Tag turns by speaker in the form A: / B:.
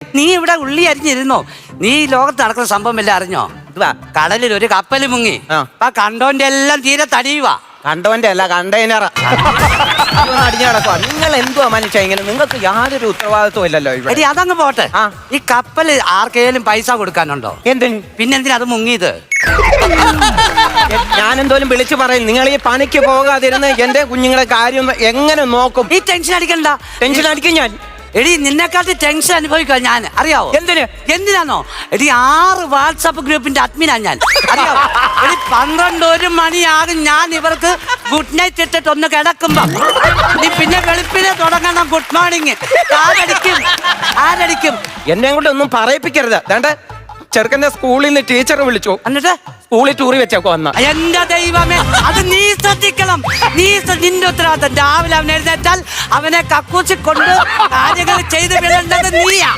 A: നീ ഇവിടെ ഉള്ളി അരിഞ്ഞിരുന്നോ? നീ ഈ ലോകത്ത് നടക്കുന്ന സംഭവം എല്ലാം അറിഞ്ഞോ ഇതുവാ കടലിൽ ഒരു കപ്പൽ മുങ്ങി.
B: ആ.
A: കണ്ടോന്റെ എല്ലാം തീരെ തടിയുവാ
B: കണ്ടോന്റെ അല്ല കണ്ടെയ്നർ അടിഞ്ഞു നടക്കുക നിങ്ങൾ എന്തുവാ മനുഷ്യ ഇങ്ങനെ? നിങ്ങൾക്ക് യാതൊരു ഉത്തരവാദിത്വം ഇല്ലല്ലോ ഇവിടെ.
A: എടി അതങ്ങ് പോട്ടെ.
B: ആ.
A: ഈ കപ്പൽ ആർക്കേലും പൈസ കൊടുക്കാനുണ്ടോ?
B: എന്തിന്?
A: പിന്നെന്തിനാ അത് മുങ്ങിയത്?
B: ഞാൻ എന്തോലും വിളിച്ചു പറയും. നിങ്ങൾ ഈ പണിക്ക് പോകാതിരുന്ന് എന്റെ കുഞ്ഞുങ്ങളെ കാര്യം എങ്ങനെ നോക്കും?
A: ഈ ടെൻഷൻ അടിക്കണ്ട.
B: ടെൻഷൻ അടിക്കും ഞാൻ.
A: എടി നിന്നെക്കാട്ടി ടെൻഷൻ അനുഭവിക്കുക ഞാൻ അറിയാവോ?
B: എന്തിന്?
A: എന്തിനാണോ എടി ആറ് വാട്സാപ്പ് ഗ്രൂപ്പിന്റെ അഡ്മിനാ ഞാൻ. അറിയാവോ? എടി പന്ത്രണ്ട് ഒരു മണിയാകും ഞാൻ ഇവർക്ക് ഗുഡ് നൈറ്റ് ഇട്ടിട്ട് ഒന്ന് കിടക്കുമ്പോ. നീ പിന്നെ വെളുപ്പിനെ തുടങ്ങണം ഗുഡ് മോർണിംഗ് ആരടിക്കും? ആരടിക്കും?
B: എന്നെ കൊണ്ട് ഒന്നും പറയിപ്പിക്കരുത്. വേണ്ട ചെറുക്കന്റെ സ്കൂളിൽ നിന്ന് ടീച്ചർ വിളിച്ചു.
A: എന്നിട്ട്?
B: സ്കൂളിൽ ടൂറി വെച്ചോ വന്ന
A: എന്റെ ദൈവമേ അത് നീ ശ്രദ്ധിക്കണം. നീ നിന്റെ ഉത്തരവാദിത്തം രാവിലെ അവൻ എഴുന്നേറ്റാൽ അവനെ കക്കൂച്ചി കൊണ്ട് കാര്യങ്ങൾ ചെയ്ത് വിടേണ്ടത് നീയാ.